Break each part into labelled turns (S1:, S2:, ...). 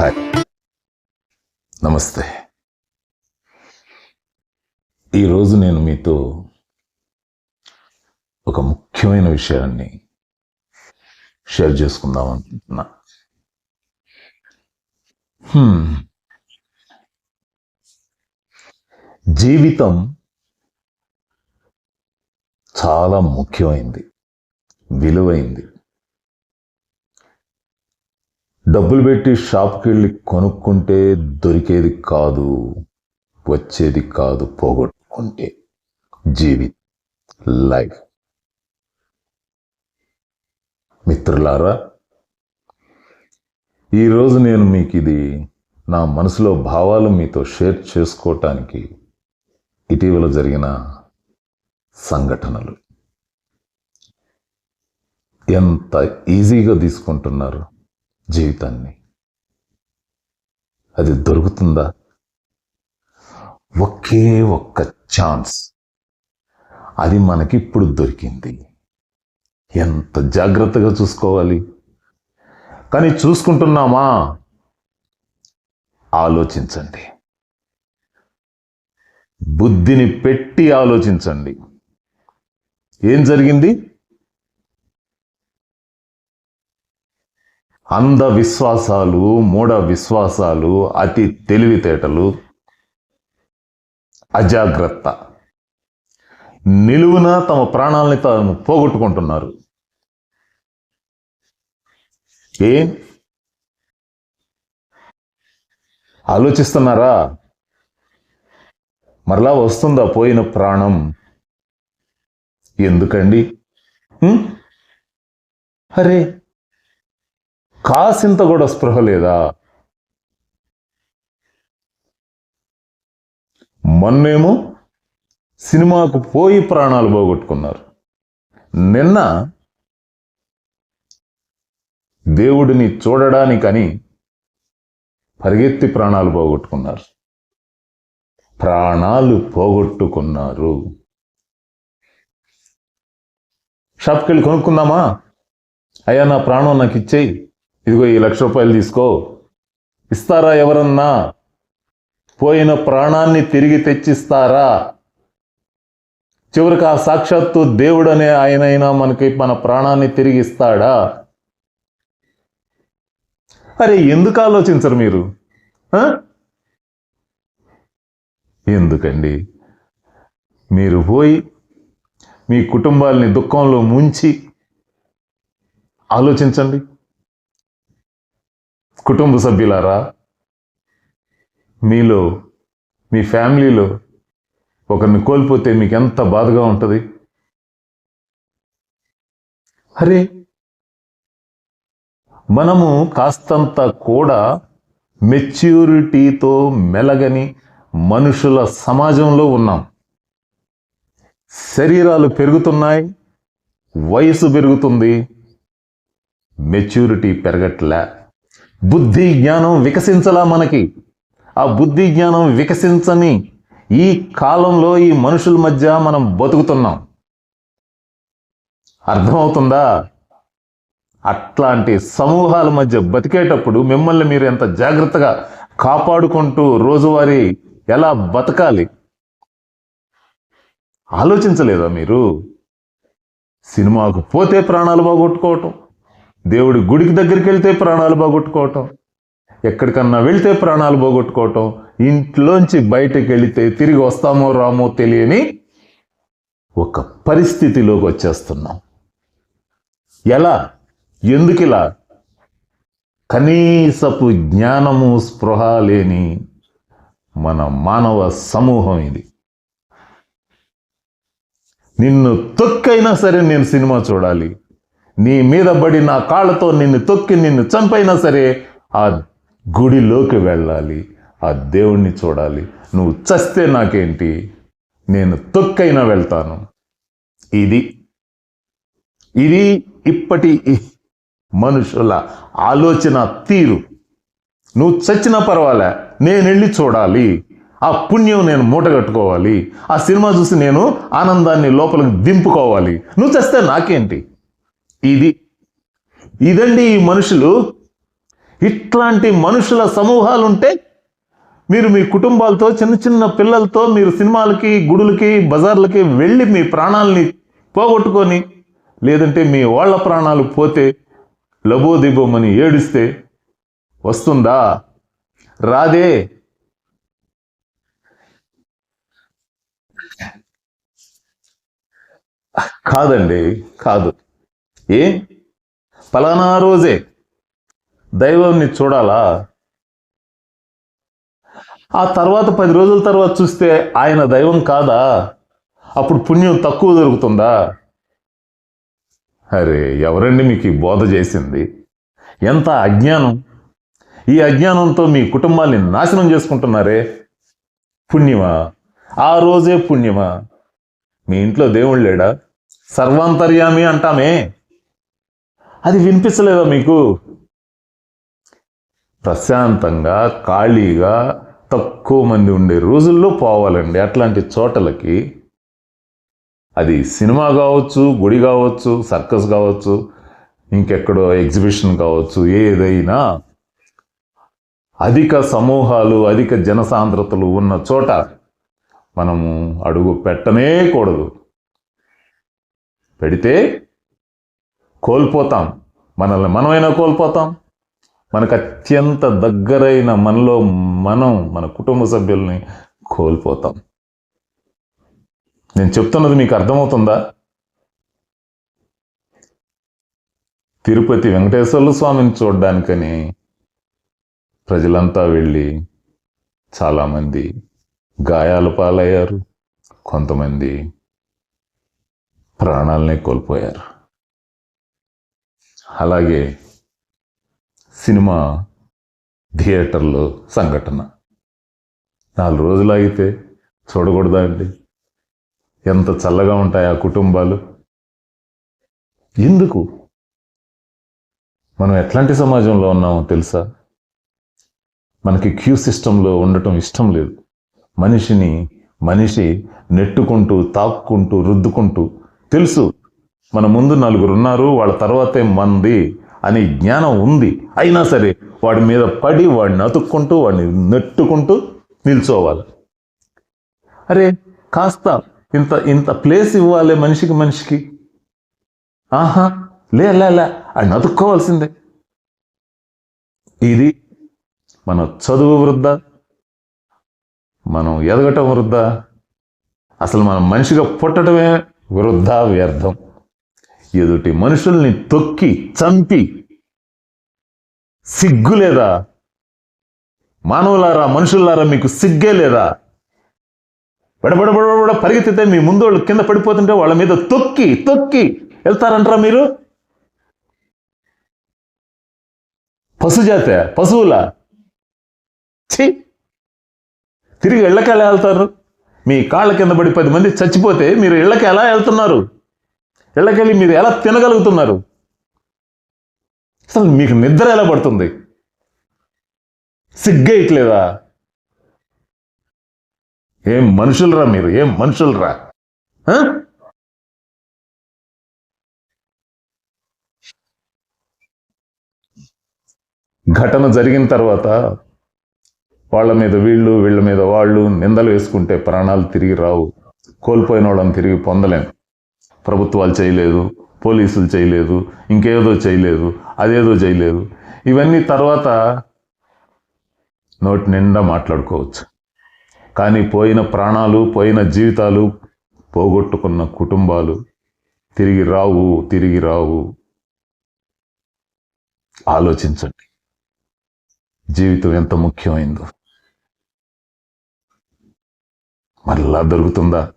S1: Hi. నమస్తే. ఈరోజు నేను మీతో ఒక ముఖ్యమైన విషయాన్ని షేర్ చేసుకుందాం అనుకుంటున్నా. జీవితం చాలా ముఖ్యమైంది విలువైంది. డబ్బులు పెట్టి షాప్కి వెళ్ళి కొనుక్కుంటే దొరికేది కాదు వచ్చేది కాదు పోగొట్టుకుంటే జీవి లైఫ్. మిత్రులారా ఈరోజు నేను మీకు ఇది నా మనసులో భావాలు మీతో షేర్ చేసుకోవటానికి ఇటీవల జరిగిన సంఘటనలు. ఎంత ఈజీగా తీసుకుంటున్నారు జీవితాన్ని. అది దొరుకుతుందా? ఒకే ఒక్క ఛాన్స్. అది మనకి ఇప్పుడు దొరికింది. ఎంత జాగ్రత్తగా చూసుకోవాలి? కానీ చూసుకుంటున్నామా? ఆలోచించండి. బుద్ధిని పెట్టి ఆలోచించండి. ఏం జరిగింది? అంధ విశ్వాసాలు మూఢ విశ్వాసాలు అతి తెలివితేటలు అజాగ్రత్త. నిలువున తమ ప్రాణాలని తాము పోగొట్టుకుంటున్నారు. ఏం? ఆలోచిస్తున్నారా? మరలా వస్తుందా పోయిన ప్రాణం? ఎందుకండి? అరే కాసింత కూడా స్పృహ లేదా? మొన్నేమో సినిమాకు పోయి ప్రాణాలు పోగొట్టుకున్నారు. నిన్న దేవుడిని చూడడానికని పరిగెత్తి ప్రాణాలు పోగొట్టుకున్నారు. ప్రాణాలు పోగొట్టుకున్నారు. షాప్కి వెళ్ళి కొనుక్కుందామా? అయ్యా నా ప్రాణం నాకు ఇచ్చేయి. ఇదిగో ఈ లక్ష రూపాయలు తీసుకో. ఇస్తారా ఎవరన్నా? పోయిన ప్రాణాన్ని తిరిగి తెచ్చిస్తారా? చివరికి ఆ సాక్షాత్తు దేవుడనే ఆయనైనా మనకి మన ప్రాణాన్ని తిరిగి ఇస్తాడా? అరే ఎందుకు ఆలోచించరు మీరు? ఎందుకండి? మీరు పోయి మీ కుటుంబాల్ని దుఃఖంలో ముంచి ఆలోచించండి. కుటుంబ సభ్యులారా మీలో మీ ఫ్యామిలీలో ఒకరిని కోల్పోతే మీకు ఎంత బాధగా ఉంటుంది? అరే మనము కాస్తంత కూడా మెచ్యూరిటీతో మెలగని మనుషుల సమాజంలో ఉన్నాం. శరీరాలు పెరుగుతున్నాయి వయసు పెరుగుతుంది మెచ్యూరిటీ పెరగట్లే. బుద్ధి జ్ఞానం వికసించలా మనకి. ఆ బుద్ధి జ్ఞానం వికసించని ఈ కాలంలో ఈ మనుషుల మధ్య మనం బతుకుతున్నాం. అర్థమవుతుందా? అట్లాంటి సమూహాల మధ్య బతికేటప్పుడు మిమ్మల్ని మీరు ఎంత జాగ్రత్తగా కాపాడుకుంటూ రోజువారీ ఎలా బతకాలి? ఆలోచించలేదా మీరు? సినిమాకు పోతే ప్రాణాలు బాగొట్టుకోవటం దేవుడి గుడికి దగ్గరికి వెళ్తే ప్రాణాలు పోగొట్టుకోవటం ఎక్కడికన్నా వెళ్తే ప్రాణాలు పోగొట్టుకోవటం ఇంట్లోంచి బయటకు వెళితే తిరిగి వస్తామో రామో తెలియని ఒక పరిస్థితిలోకి వచ్చేస్తున్నాం. ఎలా? ఎందుకు ఇలా? కనీసపు జ్ఞానము స్పృహ లేని మన మానవ సమూహం ఇది. నిన్ను తొక్కైనా సరే నేను సినిమా చూడాలి. నీ మీద పడి నా కాళ్ళతో నిన్ను తొక్కి నిన్ను చంపైనా సరే ఆ గుడిలోకి వెళ్ళాలి ఆ దేవుణ్ణి చూడాలి. నువ్వు చస్తే నాకేంటి? నేను తొక్కైనా వెళ్తాను. ఇది ఇది ఇప్పటి మనుషుల ఆలోచన తీరు. నువ్వు చచ్చినా పర్వాలే నేను వెళ్ళి చూడాలి. ఆ పుణ్యం నేను మూటగట్టుకోవాలి ఆ సినిమా చూసి నేను ఆనందాన్ని లోపలికి దింపుకోవాలి. నువ్వు చస్తే నాకేంటి? ఇది. ఇదండి ఈ మనుషులు. ఇట్లాంటి మనుషుల సమూహాలు ఉంటే మీరు మీ కుటుంబాలతో చిన్న చిన్న పిల్లలతో మీరు సినిమాలకి గుడులకి బజార్లకి వెళ్ళి మీ ప్రాణాలని పోగొట్టుకొని లేదంటే మీ వాళ్ళ ప్రాణాలు పోతే లబోదిబోమని ఏడిస్తే వస్తుందా? రాదే కాదండి కాదు. ఏ? ఫలానా రోజే దైవంని చూడాలా? ఆ తర్వాత పది రోజుల తర్వాత చూస్తే ఆయన దైవం కాదా? అప్పుడు పుణ్యం తక్కువ దొరుకుతుందా? అరే ఎవరండి మీకు ఈ బోధ చేసింది? ఎంత అజ్ఞానం! ఈ అజ్ఞానంతో మీ కుటుంబాన్ని నాశనం చేసుకుంటున్నారే? పుణ్యమా? ఆ రోజే పుణ్యమా? మీ ఇంట్లో దేవుడు లేడా? సర్వాంతర్యామి అంటామే! అది వినిపించలేదా మీకు? ప్రశాంతంగా ఖాళీగా తక్కువ మంది ఉండే రోజుల్లో పోవాలండి అట్లాంటి చోటలకి. అది సినిమా కావచ్చు గుడి కావచ్చు సర్కస్ కావచ్చు ఇంకెక్కడో ఎగ్జిబిషన్ కావచ్చు ఏదైనా అధిక సమూహాలు అధిక జనసాంద్రతలు ఉన్న చోట మనము అడుగు పెట్టనే కూడదు. పెడితే కోల్పోతాం. మనల్ని మనమైనా కోల్పోతాం. మనకు అత్యంత దగ్గరైన మనలో మనం మన కుటుంబ సభ్యుల్ని కోల్పోతాం. నేను చెప్తున్నది మీకు అర్థమవుతుందా? తిరుపతి వెంకటేశ్వర్ల స్వామిని చూడడానికని ప్రజలంతా వెళ్ళి చాలామంది గాయాల పాలయ్యారు. కొంతమంది ప్రాణాలనే కోల్పోయారు. అలాగే సినిమా థియేటర్లో సంఘటన. నాలుగు రోజులు ఆగితే చూడకూడదా అండి? ఎంత చల్లగా ఉంటాయి ఆ కుటుంబాలు? ఎందుకు? మనం ఎట్లాంటి సమాజంలో ఉన్నామో తెలుసా? మనకి క్యూ సిస్టంలో ఉండటం ఇష్టం లేదు. మనిషిని మనిషి నెట్టుకుంటూ తాక్కుంటూ రుద్దుకుంటూ తెలుసు. మన ముందు నలుగురు ఉన్నారు వాళ్ళ తర్వాతే మంది అనే జ్ఞానం ఉంది. అయినా సరే వాడి మీద పడి వాడిని అతుక్కుంటూ వాడిని నెట్టుకుంటూ నిల్చోవాలి. అరే కాస్త ఇంత ఇంత ప్లేస్ ఇవ్వాలి మనిషికి మనిషికి. ఆహా లే లే లే ఆయన అతుక్కోవాల్సిందే. ఇది మన చదువు వృద్ధా మనం ఎదగటం వృద్ధా అసలు మనం మనిషిగా పుట్టడమే వృద్ధా వ్యర్థం ఎదుటి మనుషుల్ని తొక్కి చంపి సిగ్గు లేదా? మానవులారా మనుషులారా మీకు సిగ్గే లేదా? బడబడబడబడ పరిగెత్తితే మీ ముందు వాళ్ళు కింద పడిపోతుంటే వాళ్ళ మీద తొక్కి తొక్కి. వెళ్తారంటారా మీరు? పశుజాత పశువుల? ఛీ! తిరిగి ఇళ్ళకి ఎలా వెళ్తారు? మీ కాళ్ళ కింద పడి పది మంది చచ్చిపోతే మీరు ఇళ్ళకి ఎలా వెళ్తున్నారు? ఇళ్ళకెళ్ళి మీరు ఎలా తినగలుగుతున్నారు? అసలు మీకు నిద్ర ఎలా పడుతుంది? సిగ్గేయట్లేదా ఏం మనుషులరా మీరు? ఏం మనుషులరా? ఘటన జరిగిన తర్వాత వాళ్ళ మీద వీళ్ళు వీళ్ళ మీద వాళ్ళు నిందలు వేసుకుంటే ప్రాణాలు తిరిగి రావు. కోల్పోయిన వాళ్ళని తిరిగి పొందలేము ప్రభుత్వాలు చేయలేదు పోలీసులు చేయలేదు ఇంకేదో చేయలేదు అదేదో చేయలేదు. ఇవన్నీ తర్వాత నోటి నిండా మాట్లాడుకోవచ్చు. కానీ పోయిన ప్రాణాలు పోయిన జీవితాలు పోగొట్టుకున్న కుటుంబాలు తిరిగి రావు తిరిగి రావు. ఆలోచించండి. జీవితం ఎంత ముఖ్యమైందో. మరలా దొరుకుతుందా?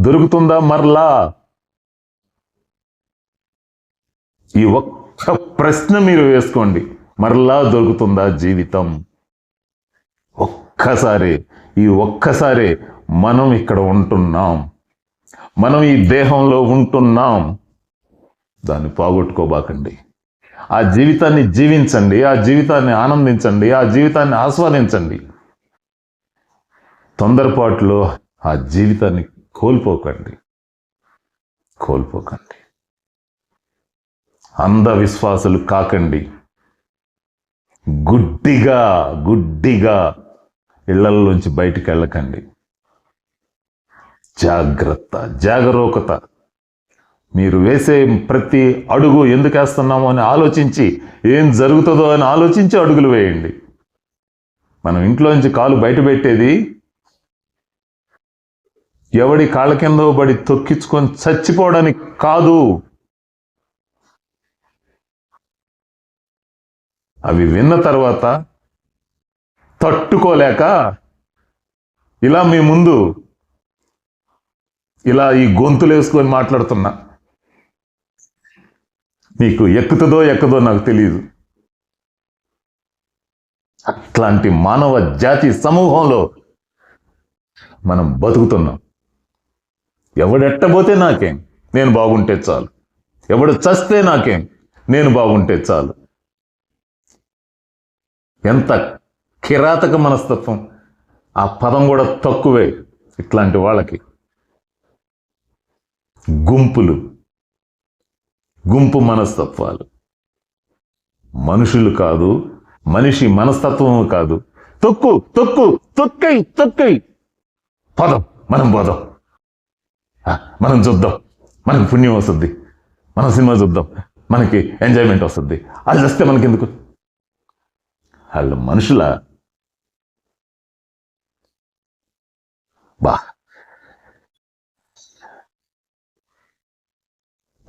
S1: దొరుకుతుందా మరలా? ఈ ఒక్క ప్రశ్న మీరు వేసుకోండి. మరలా దొరుకుతుందా జీవితం? ఒక్కసారి ఈ ఒక్కసారే మనం ఇక్కడ ఉంటున్నాం. మనం ఈ దేహంలో ఉంటున్నాం. దాన్ని పోగొట్టుకోబాకండి. ఆ జీవితాన్ని జీవించండి. ఆ జీవితాన్ని ఆనందించండి. ఆ జీవితాన్ని ఆస్వాదించండి. తొందరపాటులో ఆ జీవితాన్ని కోల్పోకండి. కోల్పోకండి. అంధవిశ్వాసులు కాకండి. గుడ్డిగా గుడ్డిగా ఇళ్ళలోంచి బయటికి వెళ్ళకండి. జాగ్రత్త జాగరూకత. మీరు వేసే ప్రతి అడుగు ఎందుకు వేస్తున్నామో అని ఆలోచించి ఏం జరుగుతుందో అని ఆలోచించి అడుగులు వేయండి. మనం ఇంట్లోంచి కాలు బయట పెట్టేది ఎవడి కాళ్ళ కింద పడి తొక్కించుకొని చచ్చిపోవడానికి కాదు. అవి విన్న తర్వాత తట్టుకోలేక ఇలా మీ ముందు ఇలా ఈ గొంతులు వేసుకొని మాట్లాడుతున్నా. నీకు ఎక్కుతుందో ఎక్కదో నాకు తెలియదు అట్లాంటి మానవ జాతి సమూహంలో మనం బతుకుతున్నాం. ఎవడెట్టబోతే నాకేం? నేను బాగుంటే చాలు. ఎవడు చస్తే నాకేం? నేను బాగుంటే చాలు. ఎంత కిరాతక మనస్తత్వం. ఆ పదం కూడా తక్కువే ఇట్లాంటి వాళ్ళకి. గుంపులు. గుంపు మనస్తత్వాలు. మనుషులు కాదు మనిషి మనస్తత్వము కాదు. తొక్కు తొక్కు తొక్కై తొక్కై. పదం మనం పోదాం మనం చూద్దాం. మనకు పుణ్యం వస్తుంది. మనం సినిమా చూద్దాం. మనకి ఎంజాయ్మెంట్ వస్తుంది. అది వస్తే మనకెందుకు? వాళ్ళు మనుషుల బా.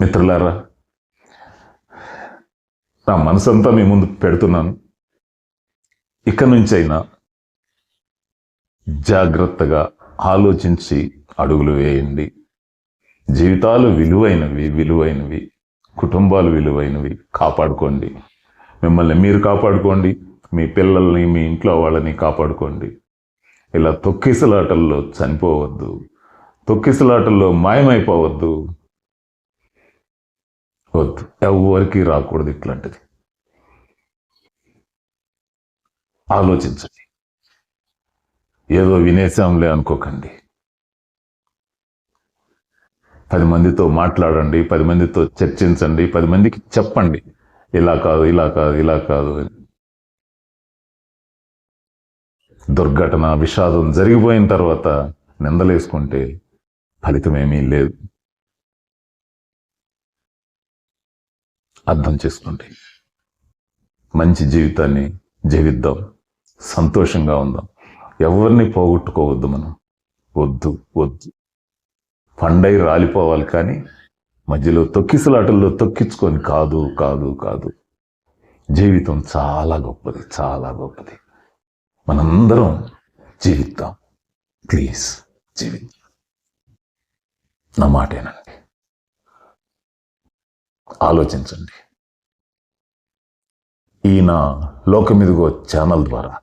S1: మిత్రులారా నా మనసంతా మీ ముందు పెడుతున్నాను. ఇక నుంచైనా జాగ్రత్తగా ఆలోచించి అడుగులు వేయండి. జీవితాలు విలువైనవి విలువైనవి. కుటుంబాలు విలువైనవి. కాపాడుకోండి. మిమ్మల్ని మీరు కాపాడుకోండి. మీ పిల్లల్ని మీ ఇంట్లో వాళ్ళని కాపాడుకోండి. ఇలా తొక్కిసలాటల్లో చనిపోవద్దు. తొక్కిసలాటల్లో మాయమైపోవద్దు. వద్దు. ఎవరికి రాకూడదు ఇట్లాంటిది. ఆలోచించండి. ఏదో వినేశాంలే అనుకోకండి. పది మందితో మాట్లాడండి పది మందితో చర్చించండి పది మందికి చెప్పండి. ఇలా కాదు ఇలా కాదు ఇలా కాదు అని. దుర్ఘటన విషాదం జరిగిపోయిన తర్వాత నిందలేసుకుంటే ఫలితం ఏమీ లేదు. అర్థం చేసుకోండి. మంచి జీవితాన్ని జీవిద్దాం. సంతోషంగా ఉందాం. ఎవరిని పోగొట్టుకోవద్దు మనం. వద్దు వద్దు. పండై రాలిపోవాలి కానీ మధ్యలో తొక్కిసలాటల్లో తొక్కించుకొని కాదు కాదు కాదు. జీవితం చాలా గొప్పది చాలా గొప్పది. మనందరం జీవిద్దాం. ప్లీజ్ జీవిద్దాం. నా మాటేనండి. ఆలోచించండి. ఈ నా లోకమిదిగో ఛానల్ ద్వారా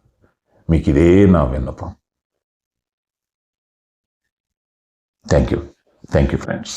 S1: మీకు ఇదే నా విన్నపం. Thank you. Thank you friends